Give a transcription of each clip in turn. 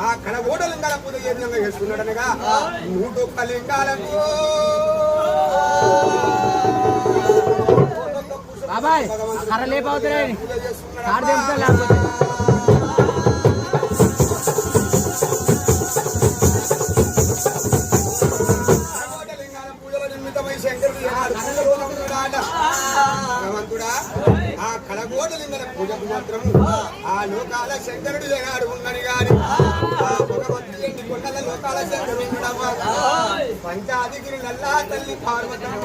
ఆ కడగోడ లింగాల పూజ ఏ విధంగా చేస్తున్నాడనగా నూటొక్క లింగాలకు బాబాయ్ కర్ర పూజ కారు తెంపుతా లేకపోతే. పూజల నిమిత్తమై శంకరుడు భగవంతుడా ఆ కడగోడ లింగల పూజకు మాత్రము ఆ లోకాల శంకరుడు ఏనాడు ఉన్నని గాని ఆ భగవంతుడు ఎన్ని కొండల లోకాల శంకరుడు పంచాదిగిరి నల్లా తల్లి పార్వతమ్మ.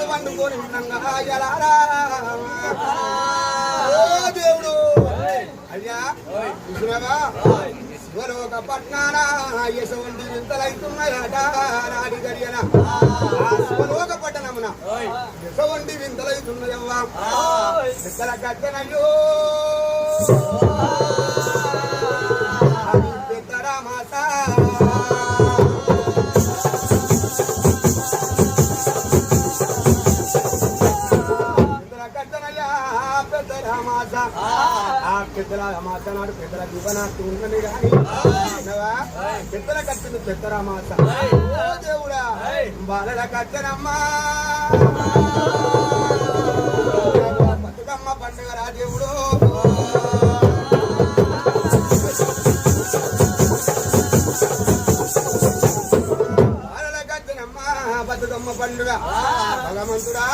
అవజేనాడు పండుకొని జలారా ఓ దేవుడు. అయ్యా చూసినావా? శివలోక పట్నాన యశవంటి వింతలైతున్నాయట నాడి గడియన. శివలోక పట్టణమున యశవంటి వింతలైతున్నాయవ్వా. ఇద్దర గద్దెనయ్యో పెద్దల అమాస నాడు పెద్దల దివనాట్టు ఉన్నది కానీ పెద్దల కట్టిన పెద్దల అమాస దేవుడా బాలల కట్టెనమ్మా బతుకమ్మ పండుగ రా దేవుడు. బాలల బతుకమ్మ పండుగ. భగవంతుడా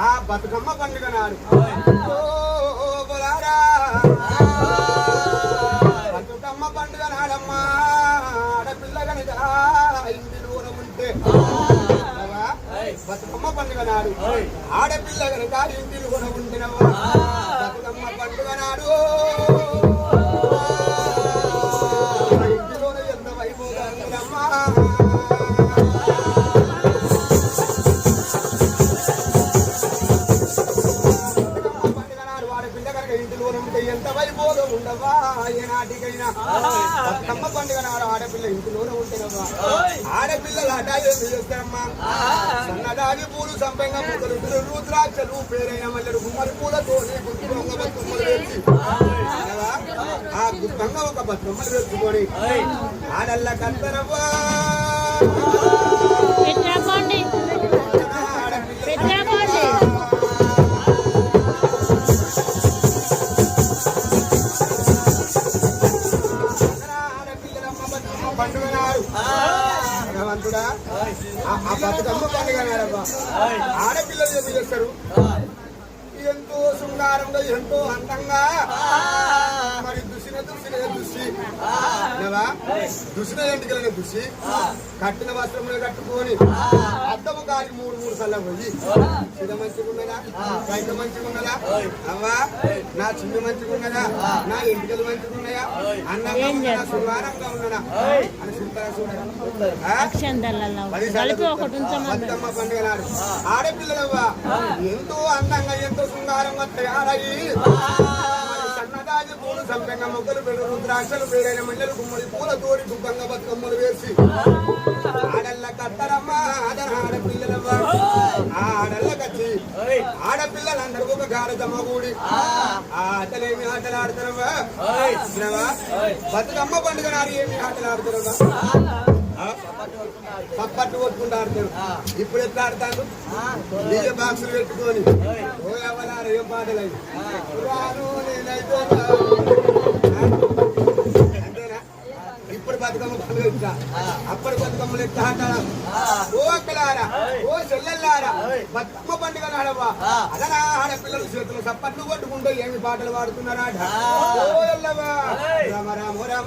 ఆ బతుకమ్మ పండుగ నాడు. ఓ బొలారా. బతుకమ్మ పండుగ నాడు. ఆడపిల్ల కనుక ఇంటి దూరం ఉంటేనవ్వా బతుకమ్మ పండుగ నాడు. బతుకమ్మ పండుగ నాడు ఆడపిల్ల ఇంటిలోనే ఉంటేనవ్వా ఆడపిల్లలు అటా చేస్తారమ్మా? సన్నదాగి పూలు సంపంగా పూలు రుద్రాక్షలు పేరైన మళ్ళీ గుమ్మడి పూలతో ఆ గుర్తంగా ఒక బతుమ్మలు తెచ్చుకొని ఆడల్ల కత్తరవ్వా బతుకమ్మ పండుగ ఆడపిల్లలు ఎందుకు చేస్తారు? ఎంతో శృంగారంగా ఎంతో అందంగా. మరి దుసిన దుసిన దుసి దుసిన ఎంటికలనే దుసి కట్టిన వస్త్రములు కట్టుకొని అద్దము కాలి మూడు మూడు సల్ల పోయి. చిన్న మంచిగా ఉన్నదా బయట మంచిగా ఉన్నదా అవ్వా? నా చిన్న మంచిగా ఉన్నదా నా ఎంటికలు మంచిగా ఉన్నాయా అన్నంగా ఉన్నదా? శృంగారంగా ఉన్నదా అని పండుగ నాడు ఆడపిల్లలవ్వా? ఎంతో అందంగా ఎంతో శృంగారంగా తయారయ్యి. మరి సన్నదాగి పూలు సంపెంగ మొగ్గలు పెడు రుద్రాక్షలు పేరైన మల్లెలు గుమ్మడి పూల తోడి దుఃఖంగా బతుకమ్మలు వేసి. ఆడల్ల కత్తరమ్మ ఆడపిల్లలవ్వా. ఆ ఆడల్ల కచ్చి ఆడపిల్లలందరూ ఒక గారదమ్మ కూడి ఆ. ఆటలేమి ఆటలు ఆడతారవ్వా విన్నావా? బతుకమ్మ పండుగ నాడు ఏమి ఆటలు ఆడతారవ్వా ఆ? పప్పట్టు కొట్టుకుంటూ ఆడతారు ఇప్పుడు ఎట్లా ఆడతారు డీజే బాక్సులు పెట్టుకొని. ఓ ఎవరారు ఏం పాటలు బతుకమ్మ పండుగ ఇట్లా అప్పటి బతుకమ్మలు ఎట్లా ఆడాలి ఓ అక్కలారా ఓ చెల్లెల్లారా బతుకమ్మ పండుగ నాడవ్వా అదనా ఆడపిల్లలు చేతులు సప్పట్లు కొట్టుకుంటూ ఏమి పాటలు పాడుతున్నారా ఓ ఎల్లవ్వా. రామ రామ రామ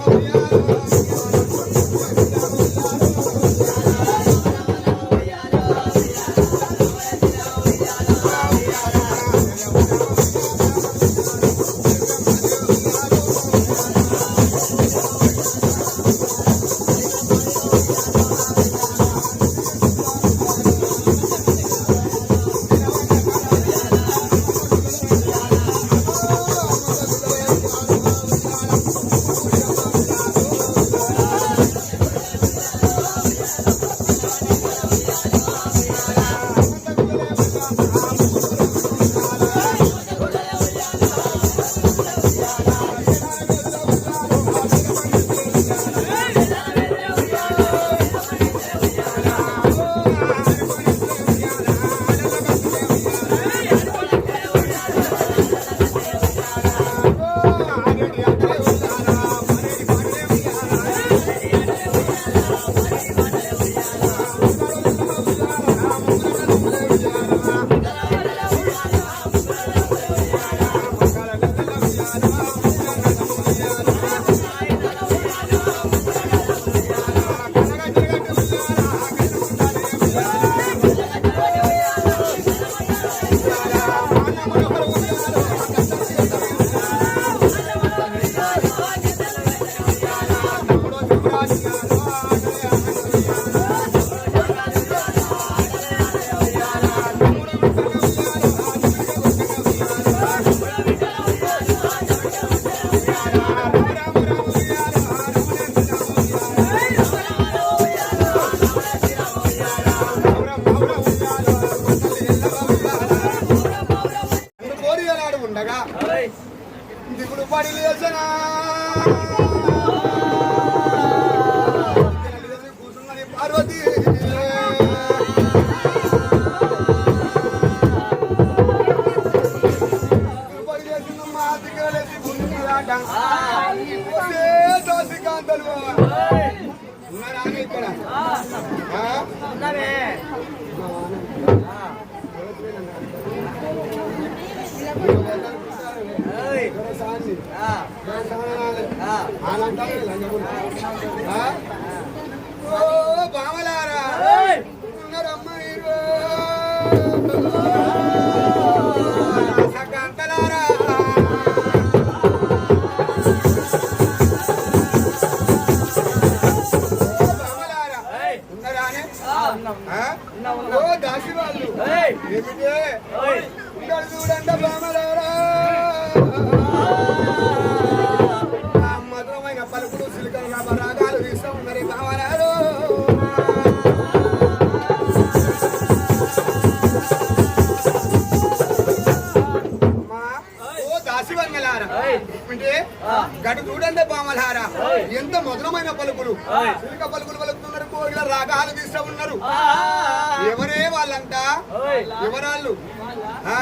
ఓ దాసి వాళ్ళు ఏమిటే? చూడండి బామలారా గడు చూడండి బామలారా. ఎంత మధురమైన పలుకులు. సిలిక పలుకులు పలుకుతున్నారు కోరికల రాగాలు తీస్తూ ఉన్నారు. ఎవరే వాళ్ళంతా ఎవరాళ్ళు? ఆ,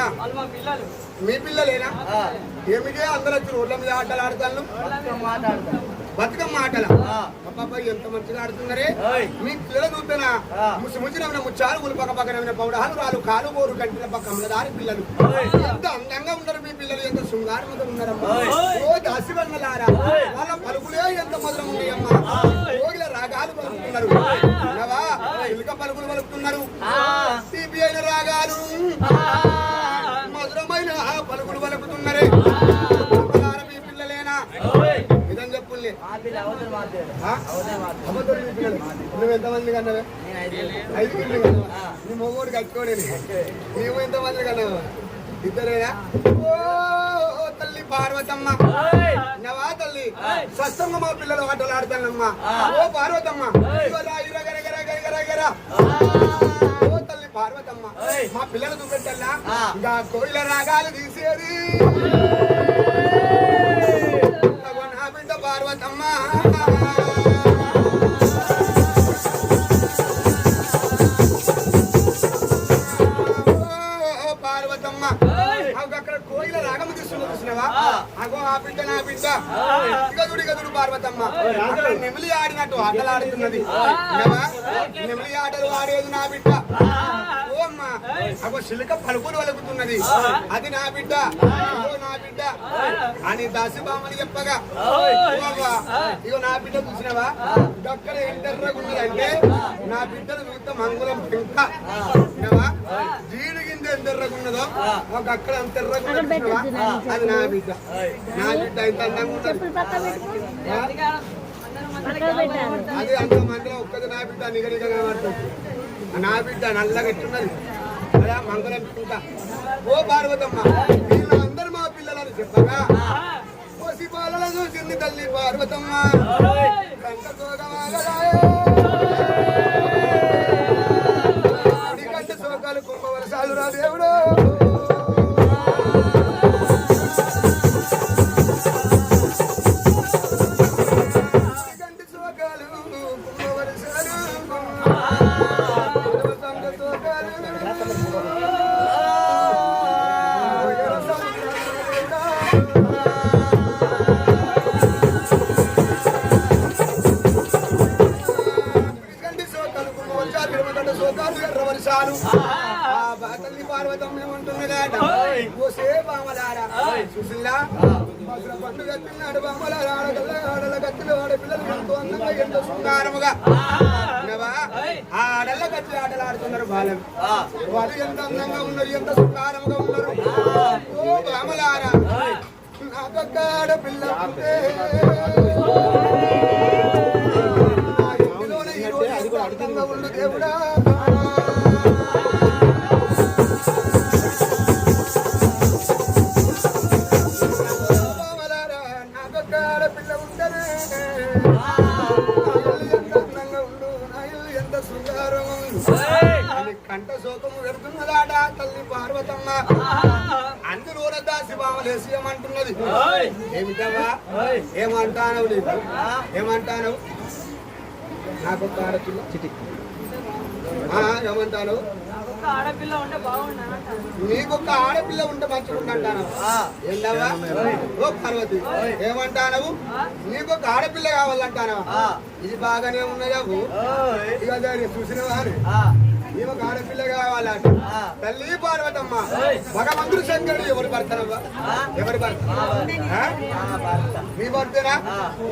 మీ పిల్లలేనా? ఏమిటే? అందరూ వచ్చి రోడ్ల మీద ఆటలు ఆడతాను బతుకమ్మ ఆటల. ఎంత మంచిగా ఆడుతున్నారే. మీ పిల్లలు చూస్తున్నా ముసి ముసినమైన ముచ్చాలు పక్క పక్కన పౌడాలు రాలు కాలు బోరు కంటిన పక్క దారి పిల్లలు. ఎంత అందంగా ఉన్నారు మీ పిల్లలు ఎంత శృంగారంగా ఉన్నారమ్మా. ఓ దాసి వాళ్ళ పలుకులే ఎంత మధురం ఉన్నాయమ్మా. కోగిల రాగాలు పలుకుతున్నారు? చిలుక పలుకులు పలుకుతున్నారు. అయిన రాగాలు. మధురమైన పలుకులు పలుకుతున్నారే. పిల్లలు నువ్వు ఎంతమంది కన్నావే? ఐదు కిళ్ళు కన్నావా? నీ మొగోడు కట్టుకోడే నీవు ఎంతమంది కన్నావా? ఇద్దరేనా? ఓ తల్లి పార్వతమ్మ. నవా తల్లి. స్వస్థంగా మా పిల్లలు ఆటలు ఆడతానమ్మా. ఓ పార్వతమ్మ. ఓ తల్లి పార్వతమ్మ. మా పిల్లలు చూపెట్టల్లా ఇంకా కోయిల రాగాలు తీసేది అగో నా బిడ్డ పార్వతమ్మ పార్వతమ్మ అక్కడ కోయిల రాగము తీస్తున్నా చూసినావా? అగో ఆ బిడ్డ నా బిడ్డ. గదుడు గదుడు పార్వతమ్మ. అక్కడ నెమిలి ఆడినట్టు ఆటలు ఆడుతున్నది? నెమిలి ఆటలు ఆడేది నా బిడ్డ. ఓ అమ్మ. అగో చిలుక పలుకులు వలుకుతున్నది అది నా బిడ్డ. ఓ బిడ్డ. అని దాసిబామని చెప్పగా ఇగో నా బిడ్డ చూసినావా? అక్కడ ఎంటర్రగున్నదంటే నా బిడ్డను చూస్తే మంగుళం పెంక? జీడి గింజ ఎంత ఎర్రగున్నదో ఒక అక్కడ అంత ఎర్రగున్నది చూసినావా? అది నా బిడ్డ. నా బిడ్డ ఇంత అందంగా పెట్టాలి అది అంత మందిలో ఒక్కది నా బిడ్డ నిగ నిగ కనబడుతుంది. నా బిడ్డ నల్లగా ఎట్టున్నది అలా మంగళం ఇంకా ఓ పార్వతమ్మ పిల్లలని చెప్పగా ఓసి పాలన చూసింది తల్లి పార్వతమ్మ. కంట శోకాలు కుంభవరసాలు రా దేవుడు. మధుర పండుగ తిన్నాడు ఆడగల్ల ఆడల గత్తులు ఆడపిల్లలు ఎంతో అందంగా ఎంతో శృంగారముగా? ఆ ఆడల గత్తులు ఆటలు ఆడుతున్నారు బాలం వాళ్ళు ఎంత అందంగా ఉన్నారు ఎంత శృంగారముగా ఉన్నారు. ఓ బామలారా ఆడపిల్ల నా అందంగా ఉండు దేవుడా. నీకు ఒక ఆడపిల్ల ఉంటే మంచిగుంటాను ఏంటవా ఓ పార్వతి ఏమంటానవు? నీకు ఒక ఆడపిల్ల కావాలంటానవా ఇది బాగానే ఉన్నదావు ఇక చూసినవా ఒక ఆడపిల్ల కావాలంట. తల్లి పార్వతమ్మ. భగవంతుడు శంకరుడు ఎవరు భర్తనవ్వా ఎవరు భర్త? నీ భర్తనా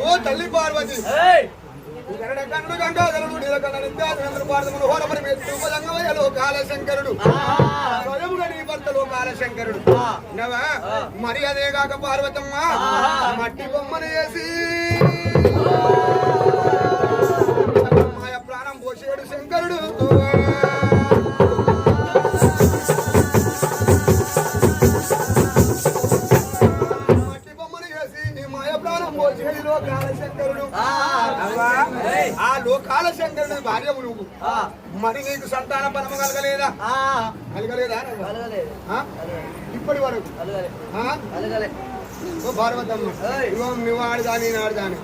ఓ తల్లి పార్వతి. కన్నుడు గంగాధరుడు హోరమని స్వయముగా నీ నవా మరి అదే కాక పార్వతమ్మ మట్టి బొమ్మను వేసి శంకరుడు భార్యము నువ్వు మరి నీకు సంతాన పరమ కలగలేదా? కలగలేదా ఆ? ఇప్పటి వరకు? భారవతమ్మ నువ్వు ఆడదాని నేను ఆడదాని.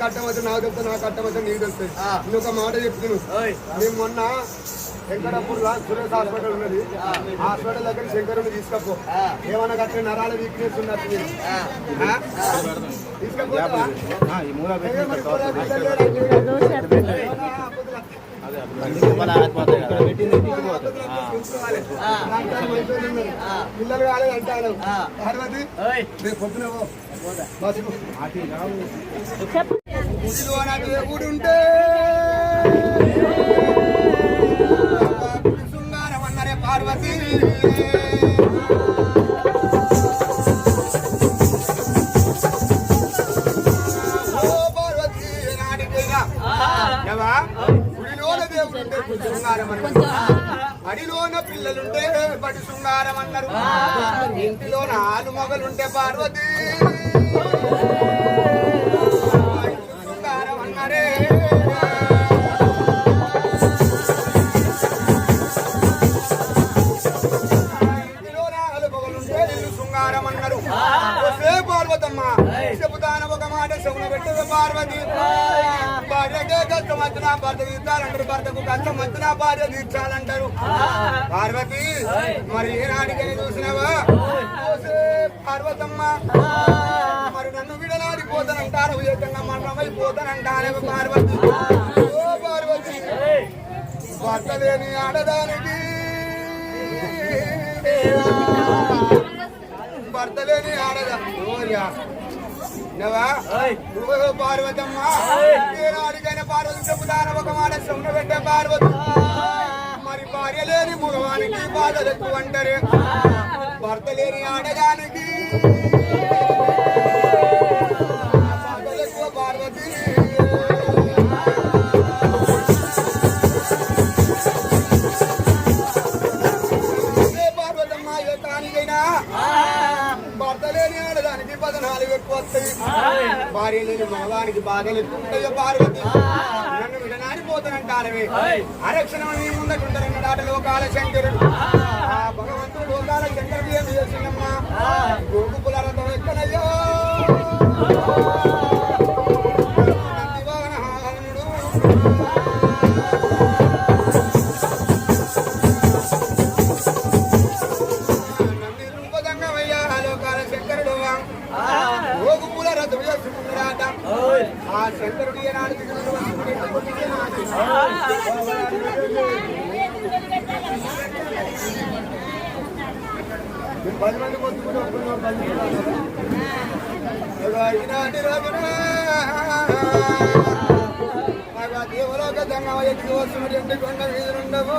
కట్టమత నాకు చెప్తా నా కట్టమత నీకు తెలుస్తుంది నువ్వు ఒక మాట చెప్తున్నావు మేము మొన్న వెంకటప్పుడు సురేష్ హాస్పిటల్ ఉన్నది. హాస్పిటల్ దగ్గర శంకరుని తీసుకపో. ఏమన్నా కట్టిన నరాల వీక్నెస్ ఉన్నట్టు. మీరు. పిల్లలు కాలేదు అంటారు పార్వతి రేపు పొద్దున పో. బస్సుకు. గుడి శృంగారం అన్నరే పార్వతి ఆలు మొగలుంటే ఇల్లు శృంగారం అన్నారు వస్తే పార్వతమ్మ. చెబుతాను ఒక మాట శవున పెట్టదు పార్వతి. కష్టం వచ్చినా భర్త తీర్చాలంటారు భర్తకు కష్టం వచ్చినా భార్య తీర్చాలంటారు పార్వతి మరి ఏనాడికని చూసినావా పార్వతమ్మ. మరి నన్ను విడనాడిపోతానంటారు ఏకంగా మరణమైపోతానంటారు పార్వతి. ఓ పార్వతి భర్త లేని ఆడదానికి. భర్త లేని ఆడదా నువ్వు పార్వతమ్మ? ఏనాడికైనా పార్వతి చెబుతాను ఒక మాట సొమ్మ పెట్టే పార్వతి. మరి భార్య లేని మగవానికి బాధలు ఎక్కువ అంటారే భర్త లేని ఆడదానికి లేని ఆడదానికి పదనాలుగు ఎక్కువ వస్తాయి. భార్య లేని మగవానికి బాధలు ఎక్కువ పార్వతి. నన్ను విడనాడిపోతానంటారవి అరక్షణం నీ ముందటుంటారన్న దాట లోకాల శంకరుడు. ఆ. భగవంతుడు లోకాల శంకరుడు ఏమి చేసిందమ్మా ఎక్కడయ్యో? నందివాహన వాహనుడు. ఈనాటి రోజున అలా దేవలోక దంగమ ఎత్తుకు వస్తున్నటువంటి కొండ మీద ఉండవు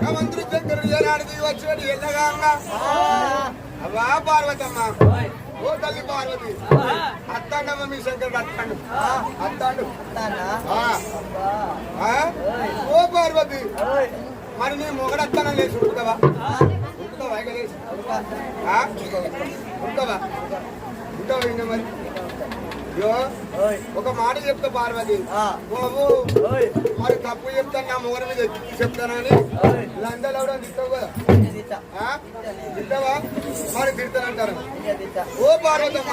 భగవంతుడు ఏనాడు వచ్చాడు ఎల్లగా అవ్వా పార్వతమ్మ. ఓ తల్లి పార్వతి. అత్తాండమ్మ మీ శంకరుడు అత్తాండు. అత్తాండు? ఓ పార్వతి. మరి నీ మొగడత్తానం లేచి ఉడుకుతావా ఉడుకుతావా ఇక లేచి ఆ? ఉడుకుతావా మరి? ఒక మాట చెప్తా పార్వతి. బాబు మరి తప్పు చెప్తాను నా మొగల మీద చెప్తానని తిట్టావు? కదా? తిట్టావా? మరి తిడతానంటారు. ఓ పార్వతమ్మ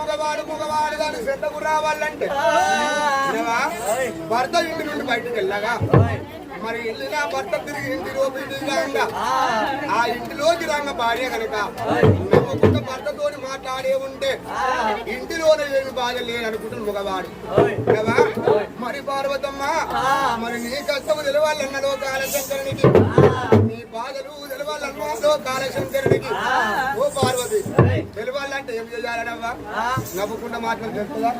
మగవాడు మగవాడు దాని చెత్తకు రావాలంటే? భర్త ఇంటి నుండి బయటకు వెళ్ళగా. మరి వెళ్ళిన భర్త తిరిగి ఇంటిలో ఇంటిగా ఆ. ఇంటిలోకి రంగ భార్య కనుక నమ్ముకుంటే భర్తతోని మాట్లాడే ఉంటే ఇంటిలోనే ఏమి బాధ లేదనుకుంటున్న మగవాడు. విన్నావా? మరి పార్వతమ్మ మరి నీ కష్టము తెలవాలన్నలో కాలశంకరునికి నీ బాధలు తెలవాలన్నదో కాలశంకరునికి ఓ పార్వతి. తెలవాలంటే ఏం చేయాలనవ్వా? నవ్వుకుంటే మాత్రం తెలుస్తుందా?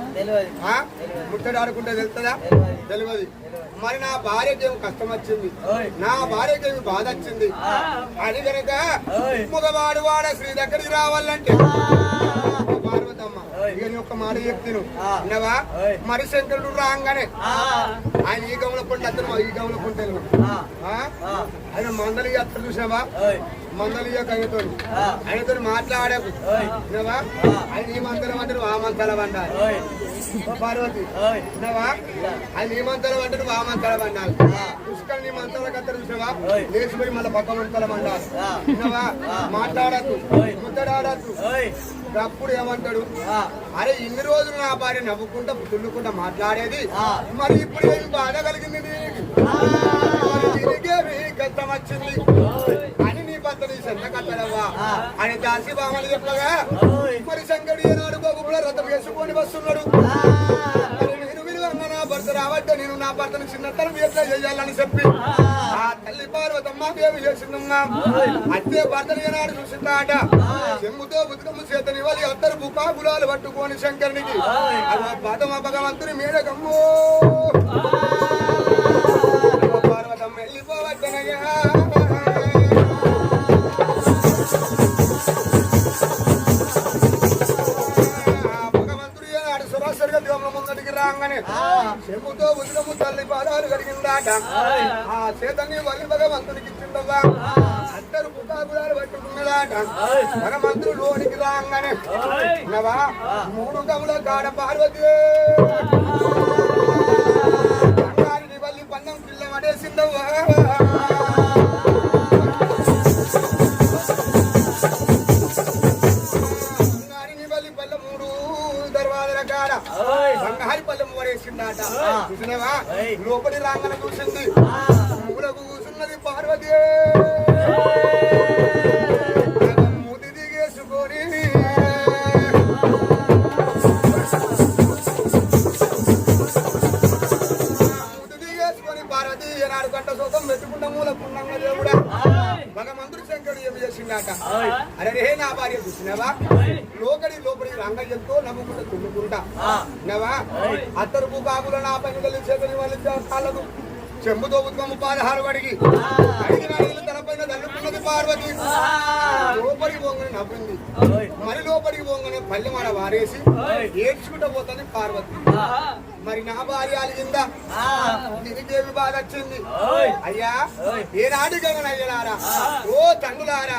ముట్టడాడుకుంటే తెలుస్తుందా? తెలియదు. మరి నా భార్యకి ఏమి కష్టం వచ్చింది. నా భార్యకి ఏమి బాధ వచ్చింది. అది కనుక మగవాడు వాడ శ్రీ దగ్గరికి రావాలంటే ఓ పార్వతమ్మ ఇక నీ ఒక్క మాట చెప్తాను విన్నావా మరి శంకరుడు రాగానే. ఆయన ఈ గమల పంట అతను ఈ గమల పంట ఆయన మందలి అత్తలు చూసావా? మందలి ఆయనతో. ఆయనతో మాట్లాడకు విన్నావా? ఆయన ఈ మందలం అంటారు ఆ మంతలం అంటారు పార్వతి. విన్నావా? ఆయన ఈ మంతలం అంటారు ఆ మంతలం అన్నారు పుష్కర్ నీ కత్తలు చూసావా? లేచిపోయి మళ్ళీ పక్క మంతలం అంటారు విన్నావా? మాట్లాడద్దు ముద్దడాడద్దు అప్పుడు ఏమంటాడు? అరే ఇన్ని రోజులు నా భార్య నవ్వుకుంటా తుల్లుకుంటా మాట్లాడేది. మరి ఇప్పుడు ఏమి బాధ కలిగింది కష్టం వచ్చింది. అని నీ భర్త నీ సెంత కట్టడవా అని దాసి బామని చెప్పగా మరి శంకరుడు ఏనాడు బాబు రథం వేసుకొని వస్తున్నాడు. రావద్దు నేను నా భర్తను చిన్నతనం ఎట్లా చేయాలని చెప్పి ఆ. తల్లి పార్వతమ్మ ఏమి చేసిందమ్మా. అత్తే భర్తను ఏనాడు చూసిందాట. చెమ్ముతో బుతుకమ్మ చేతని వాళ్ళు అద్దరు బుకాబులాలు పట్టుకొని శంకరునికి. పదమ భగవంతుని మేడకమ్ము పార్వతమ్మ వెళ్ళిపోవద్దనయ్యా. పాదాలు కడిగిందాట ఆ. చేతని వల్లి భగవంతునికి ఇచ్చిందవ్వా. అందరు పుటాపురాలు పట్టుకున్నదాట. భగవంతుడు లోనికి రాగానే. నవా మూడు గముల కాడ పార్వతి. పందం పిల్ల పడేసిందవ్వా చూసినవా లోపలి రాంగన చూసింది మూలకు కూసున్నది పార్వతి. ముది దిగేసుకొని. దిగేసుకొని పార్వతి. ఏనాడు గంట సోకం పెట్టుకుంటా మూలకున్నాంగ దేవుడా. భగవంతుడు చేసిందాట అరే నా భార్య చూసినవా? లోకడి లోపలి రంగయ్యంతో నమ్ముకుంటా తుమ్ముకుంటా. నవా అత్తరు కాకుల నా పని వెళ్ళి చేతని వాళ్ళ కాళ్ళకు చెంబుతో ఉద్గము పాదహారు అడిగి. అడిగిన తలపైన తల్లుకున్నది పార్వతి. లోపలికి పోగానే నవ్వింది. మరి లోపలికి పోగానే పల్లె మాడ వారేసి ఏడ్చుకుంటూ పోతుంది పార్వతి. మరి నా భార్య అలిగిందా? దీనికేమి బాధ వచ్చింది అయ్యా ఏనాడు గగనయ్యలారా ఓ తండ్రులారా.